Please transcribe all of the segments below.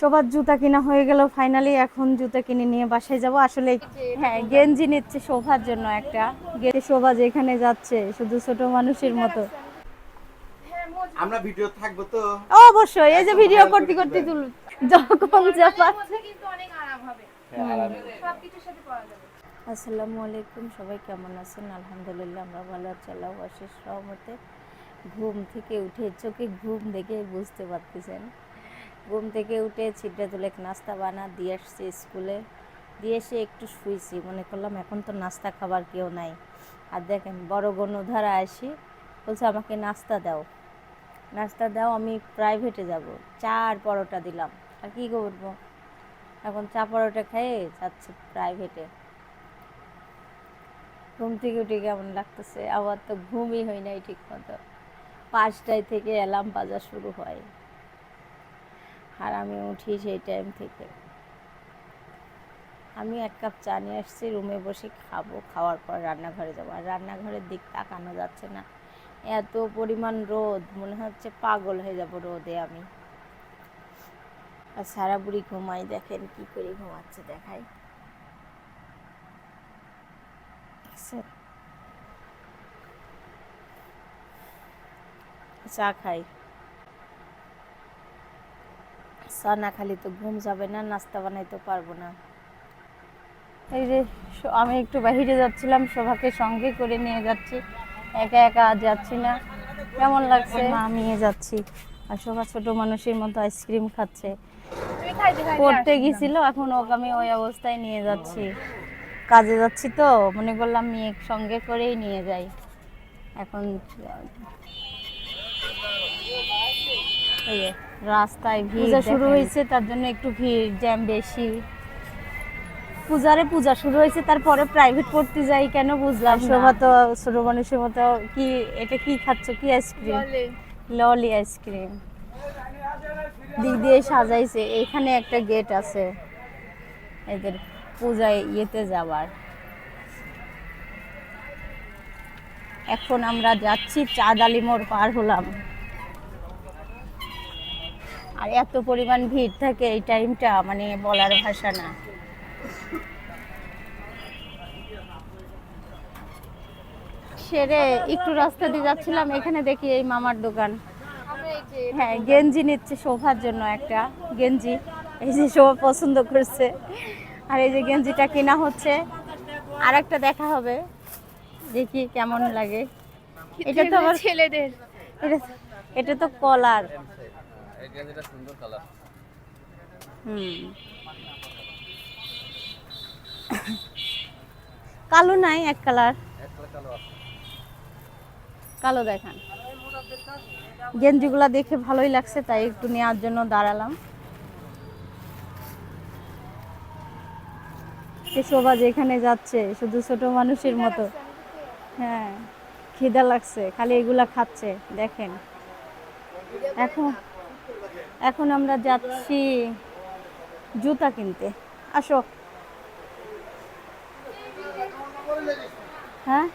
সবার জুতা কিনা হয়ে গেল ফাইনালি এখন জুতা কিনে নিয়ে বাসায় যাব। আসলে হ্যাঁ গেঞ্জি নিচ্ছে শোভার জন্য একটা। গে- শোভা যেখানে যাচ্ছে শুধু ছোট মানুষের মতো। আমরা ভিডিও থাকব তো। অবশ্যই এই যে ভিডিও করতে করতে তুল যখন যা পাচ্ছে। কিন্তু অনেক আরাম হবে। হ্যাঁ, সবকিছুর সাথে পরা যাবে। আসসালামু আলাইকুম সবাই কেমন আছেন? আলহামদুলিল্লাহ আমরা ভালো আছি আল্লাহ আশিস সহমতে ঘুম থেকে উঠে চোখে ঘুম দেখে বুঝতে পারতেছেন। ঘুম থেকে উঠে ছিটে তুলে নাস্তা বানা, দিয়ে আসছি স্কুলে। দিয়ে এসে একটু শুয়েছি মনে করলাম এখন তো নাস্তা খাবার কেউ নাই। আর দেখেন, বড় গণধারা আসি, বলছে আমাকে নাস্তা দাও। নাস্তা দাও, আমি প্রাইভেটে যাব। চা আর পরোটা দিলাম। আর কী করব এখন চা পরোটা খেয়ে যাচ্ছে প্রাইভেটে ঘুম থেকে উঠে কেমন লাগতেছে? আবার তো ঘুমই হয় নাই ঠিক মতো পাঁচটায় থেকে অ্যালার্ম বাজা শুরু হয়। আর আমি উঠি সেই টাইম থেকে। আমি এক কাপ চা নিয়ে আসছি রুমে বসে খাব, খাওয়ার পর রান্নাঘরে যাব। আর রান্নাঘরের দিক তাকানো যাচ্ছে না। এত পরিমাণ রোদ, মনে হচ্ছে পাগল হয়ে যাব রোদে আমি। আর সারা বুড়ি ঘুমাই দেখেন কি করে ঘুমাচ্ছে দেখাই? চা খাই। চা না খালি তো ঘুম যাবে না নাস্তা বানাইতে পারব না। এই যে আমি একটু বাহিরে যাচ্ছিলাম শোভাকে সঙ্গে করে নিয়ে যাচ্ছি। একা একা যাচ্ছি না। কেমন লাগছে? আমি যাচ্ছি। আর শোভা ছোট মানুষের মতো আইসক্রিম খাচ্ছে। পড়তে গেছিল এখন ওকে আমি ওই অবস্থায় নিয়ে যাচ্ছি। কাজে যাচ্ছি তো মনে করলাম মেয়ে সঙ্গে করেই নিয়ে যাই। এখন রাস্তায় ভিড় শুরু হয়েছে তার জন্য একটু ভিড় জ্যাম বেশি। পূজারে পূজা শুরু হয়েছে তারপরে প্রাইভেট পড়তে যাই কেন বুঝলাম শোভা তো ছোট মানুষের মতো কি এটা কি খাচ্ছ? কি আইসক্রিম ললি। আইসক্রিম দিক দিয়ে সাজাইছে এখানে একটা গেট আছে। এদের পূজায় ইয়েতে যাওয়ার। এখন আমরা যাচ্ছি চাঁদ আলী মোড় পার হলাম। আর এত পরিমাণ ভিড় থাকে এই টাইমটা মানে বলার ভাষা না। সেরে একটু রাস্তা দিয়ে যাচ্ছিলাম এখানে দেখি এই মামার দোকান। হ্যাঁ গেঞ্জি নিচ্ছে শোভার জন্য একটা গেঞ্জি। এই যে শোভা পছন্দ করছে। আর এই যে গেঞ্জিটা কেনা হচ্ছে। আর একটা দেখা হবে। দেখি কেমন লাগে। এটা তো আমার ছেলেদের। এটা তো কলার। এই গেঞ্জিটা সুন্দর কালার হুম। কালো নাই এক কালার কালো দেখান। গেঞ্জিগুলা দেখে ভালোই লাগছে তাই একটু নেওয়ার জন্য দাঁড়ালাম। শোভা যেখানে যাচ্ছে শুধু ছোট মানুষের মতো। হ্যাঁ খিদা লাগছে খালি এগুলা খাচ্ছে দেখেন। এখন এখন আমরা যাচ্ছি জুতা কিনতে। আসো। হ্যাঁ?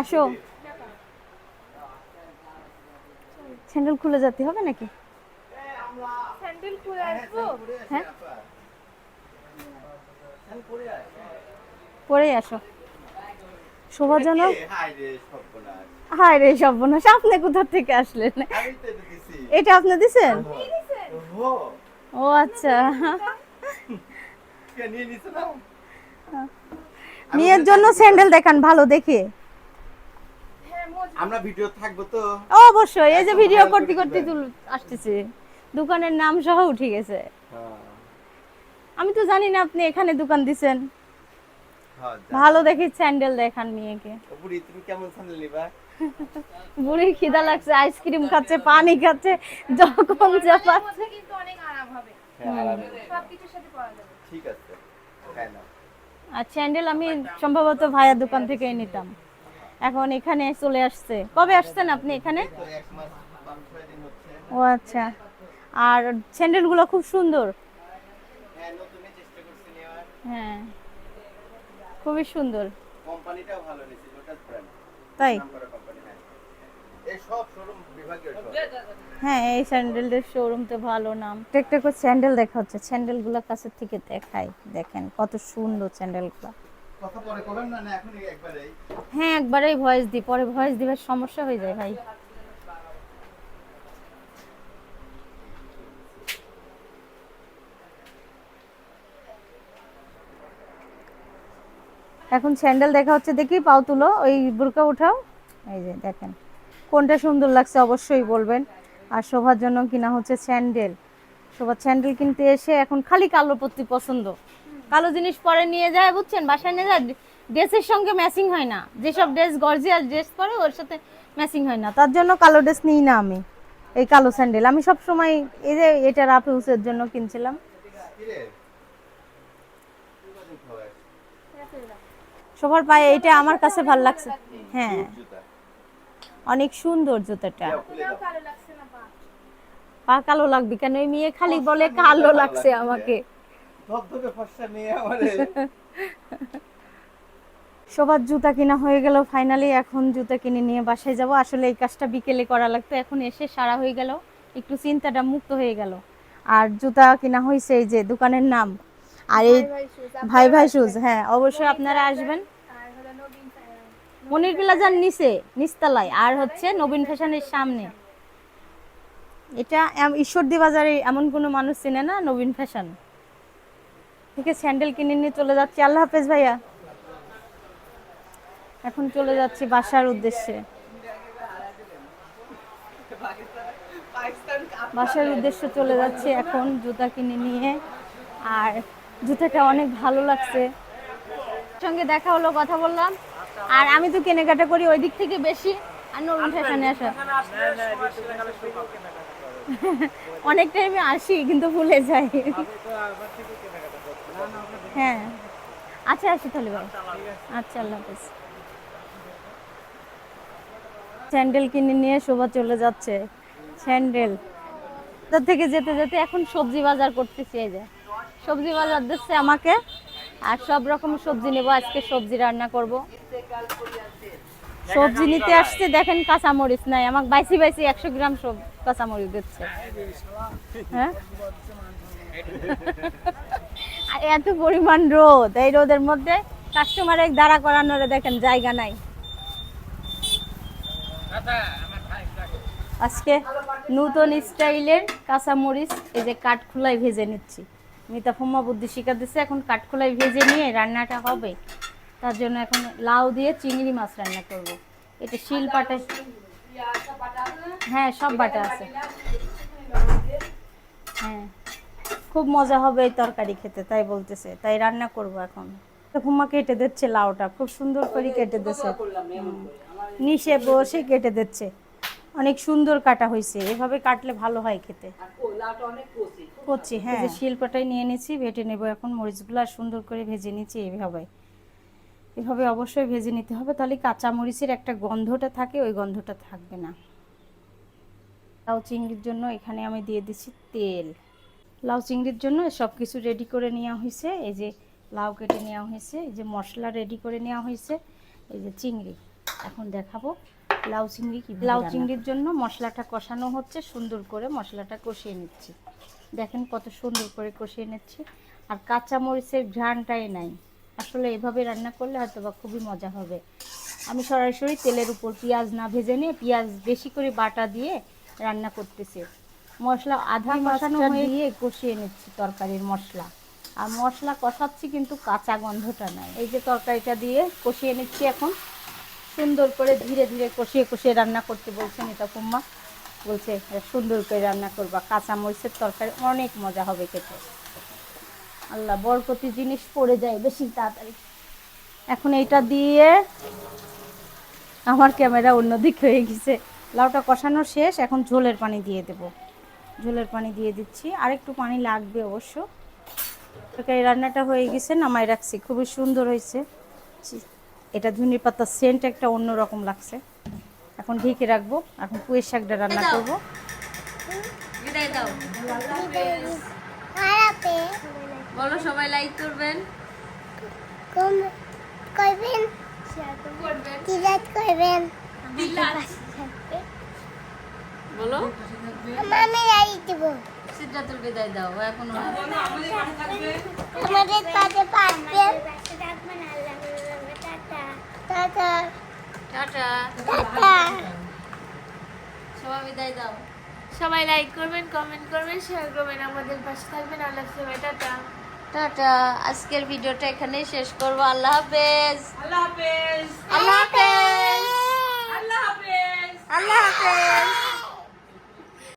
আসো। স্যান্ডেল খুলে যেতে হবে নাকি? স্যান্ডেল খুলে আসব? হ্যাঁ? পরেই আসো। শোভাজনক হাই রে সর্বনাশ। হায় রে সর্বনাশ। আপনি কোথা থেকে আসলেন? এটা আপনি দিছেন? ও ও আচ্ছা। মেয়ের জন্য স্যান্ডেল দেখান ভালো দেখে। হ্যাঁ আমরা ভিডিও থাকব তো। অবশ্যই এই যে ভিডিও করতে করতে তুল আসতেছে। দোকানের নাম সহ উঠে গেছে। হ্যাঁ। আমি তো জানি না আপনি এখানে দোকান দিছেন। ভালো দেখি স্যান্ডেল দেখান মেয়েকে। বুড়ি তুমি কেমন স্যান্ডেল নিবা? বুড়ির খিদা লাগছে আইসক্রিম খাচ্ছে পানি খাচ্ছে যখন যা পাচ্ছে। কিন্তু অনেক আরাম হবে। হ্যাঁ সবকিছুর সাথে পরা যাবে। ঠিক আছে আর স্যান্ডেল আমি সম্ভবত ভাইয়ার দোকান থেকেই নিতাম। এখন এখানে চলে আসছে। কবে আসছেন আপনি এখানে? তো এক মাস পাঁচ ছয় দিন হচ্ছে। ও আচ্ছা। আর স্যান্ডেলগুলো খুব সুন্দর। হ্যাঁ নতুনই চেষ্টা করছি নেওয়ার হ্যাঁ খুবই সুন্দর। কোম্পানিটাও ভালো নিয়েছে লোটাস ব্র্যান্ড তাই? হ্যাঁ। এই সব শোরুম তো ভালো নাম। একটা করে স্যান্ডেল দেখা হচ্ছে। স্যান্ডেলগুলো কাছের থেকে দেখাই। দেখেন কত সুন্দর স্যান্ডেলগুলো হ্যাঁ একবারেই ভয়েস দিই। পরে ভয়েস দিবার সমস্যা হয়ে যায় ভাই। এখন স্যান্ডেল দেখা হচ্ছে দেখি, পাও তুলো, ওই বুরকা উঠাও। এই যে দেখেন, কোনটা সুন্দর লাগছে অবশ্যই বলবেন। আর শোভার জন্য কিনা হচ্ছে স্যান্ডেল। শোভার স্যান্ডেল কিনতে এসে এখন খালি কালো পত্তি পছন্দ। কালো জিনিস পরে নিয়ে যায়, বুঝছেন? বাসায় নিয়ে যায়, ড্রেসের সঙ্গে ম্যাচিং হয় না। যেসব ড্রেস গর্জিয়াস ড্রেস পরে, ওর সাথে ম্যাচিং হয় না। তার জন্য কালো ড্রেস নিই না আমি, এই কালো স্যান্ডেল। আমি সব সময় এই যে এটা রাফিউসের জন্য কিনছিলাম কিরে তুই কদিন খাওয়াই সবার পায়ে এটা আমার কাছে ভালো লাগছে। হ্যাঁ। অনেক সুন্দর জুতাটা। পা কালো লাগবে কেন? এই মেয়ে খালি বলে কালো লাগছে আমাকে। সবার জুতা কিনা হয়ে গেল ফাইনালি, এখন জুতা কিনে নিয়ে বাসায় যাব। আসলে এই কাজটা বিকেলে করা লাগতো, এখন এসে সারা হয়ে গেল। একটু চিন্তাটা মুক্ত হয়ে গেল। আর জুতা কিনা হয়েছে এই যে দোকানের নাম। আর এই ভাই ভাই শুজ হ্যাঁ অবশ্যই আপনারা আসবেন। মনির প্লাজার নিচে নিচতলায় আর হচ্ছে নবীন ফ্যাশনের সামনে। এটা ঈশ্বরদী বাজারে এমন কোনো মানুষ চেনে না নবীন ফ্যাশন। থেকে স্যান্ডেল কিনে নিয়ে চলে যাচ্ছি। আল্লাহ হাফেজ ভাইয়া। এখন চলে যাচ্ছি বাসার উদ্দেশ্যে। বাসার উদ্দেশ্যে চলে যাচ্ছি এখন জুতা কিনে নিয়ে। আর জুতাটা অনেক ভালো লাগছে। সঙ্গে দেখা হলো, কথা বললাম। আর আমি তো কেনাকাটা করি ওই দিক থেকে বেশি। আর নবীন ফ্যাশনে আসা। অনেক টাইমে আসি, কিন্তু ভুলে যাই। হ্যাঁ। আচ্ছা আসি তাহলে ভাই। আচ্ছা আল্লাহ হাফেজ। স্যান্ডেল কিনে নিয়ে শোভা চলে যাচ্ছে। স্যান্ডেল। তার থেকে যেতে যেতে এখন সবজি বাজার করতেছি, এই যে। সবজি বাজার দিচ্ছে আমাকে, আর সব রকম সবজি নেব, আজকে সবজি রান্না করব। সবজি নিতে আসছে, দেখেন কাঁচামরিচ নাই, আমাকে বাইসি বাইসি একশো গ্রাম সব কাঁচামরিচ দিচ্ছে। হ্যাঁ? এত পরিমাণ রোদ, এই রোদের মধ্যে কাস্টমারের দাঁড়া করানোর দেখেন জায়গা নাই। আজকে নতুন স্টাইলের কাঁচামরিচ, এই যে কাঠখোলায় ভেজে নিচ্ছি। মিতা ফুম্মা বুদ্ধি শিখা দিচ্ছে এখন কাঠখোলায় ভেজে নিয়ে রান্নাটা হবে। তার জন্য এখন লাউ দিয়ে চিংড়ি মাছ রান্না করব। এটা শিল পাটে হ্যাঁ সব বাটা আছে। হ্যাঁ। খুব মজা হবে এই তরকারি খেতে তাই বলতেছে তাই রান্না করব এখন। ফুম্মা কেটে দিচ্ছে লাউটা খুব সুন্দর করে কেটে দিচ্ছে হুম। নিচে বসে কেটে দিচ্ছে। অনেক সুন্দর কাটা হয়েছে এভাবে কাটলে ভালো হয় খেতে। কচি। হ্যাঁ এই যে শিল্পটাই নিয়ে নিয়েছি ভেটে নেব এখন মরিচগুলো সুন্দর করে ভেজে নিচ্ছি এইভাবে এভাবে অবশ্যই ভেজে নিতে হবে তাহলে কাঁচা মরিচের একটা গন্ধটা থাকে ওই গন্ধটা থাকবে না। লাউ চিংড়ির জন্য এখানে আমি দিয়ে দিচ্ছি তেল। লাউ চিংড়ির জন্য সব কিছু রেডি করে নেওয়া হয়েছে এই যে লাউ কেটে নেওয়া হয়েছে এই যে মশলা রেডি করে নেওয়া হয়েছে এই যে চিংড়ি। এখন দেখাবো লাউ চিংড়ি কি লাউ চিংড়ির জন্য মশলাটা কষানো হচ্ছে সুন্দর করে মশলাটা কষিয়ে নিচ্ছি। দেখেন কত সুন্দর করে কষিয়ে নিচ্ছি। আর কাঁচা মরিচের ঘ্রাণটাই নাই। আসলে এভাবে রান্না করলে হয়তো বা খুবই মজা হবে। আমি সরাসরি তেলের উপর পেঁয়াজ না ভেজে নিয়ে পেঁয়াজ বেশি করে বাটা দিয়ে রান্না করতেছি। মশলা আধা কষানো হয়ে দিয়ে কষিয়ে নিচ্ছি তরকারির মশলা। আর মশলা কষাচ্ছি কিন্তু কাঁচা গন্ধটা নাই। এই যে তরকারিটা দিয়ে কষিয়ে নিচ্ছি এখন। সুন্দর করে ধীরে ধীরে কষিয়ে কষিয়ে রান্না করতে বলছেন এটা কুম্মা বলছে সুন্দর করে রান্না করবা কাঁচা মরিচের তরকারি অনেক মজা হবে খেতে। আল্লাহ, বরকতি জিনিস পড়ে যায় বেশি তাড়াতাড়ি। এখন এইটা দিয়ে আমার ক্যামেরা অন্যদিক হয়ে গেছে। লাউটা কষানো শেষ, এখন ঝোলের পানি দিয়ে দেব। ঝোলের পানি দিয়ে দিচ্ছি। আর একটু পানি লাগবে অবশ্য। তরকারি রান্নাটা হয়ে গেছে নামাই রাখছি। খুবই সুন্দর হয়েছে। এটা ধনির পাতার সেন্ট একটা অন্যরকম লাগছে। এখন ঢেকে রাখব। এখন পুয়ের শাকটা রান্না করব। বলো সবাই লাইক করবেন। কম করবেন করবেন বলো। আমি রাই দেব সিদ্ধাতুল বিদায় দাও এখনও আমাদের কাছে পাঠবে টাটা টাটা টাটা। সবাই বিদায় দাও। সবাই লাইক করবেন কমেন্ট করবেন শেয়ার করবেন আমাদের পাশে থাকবেন। আল্লাহ টাটা। টাটা। আজকের ভিডিওটা এখানে শেষ করব। আল্লাহ হাফেজ। আল্লাহ হাফেজ। আল্লাহ হাফেজ। আল্লাহ হাফেজ। আল্লাহ হাফেজ।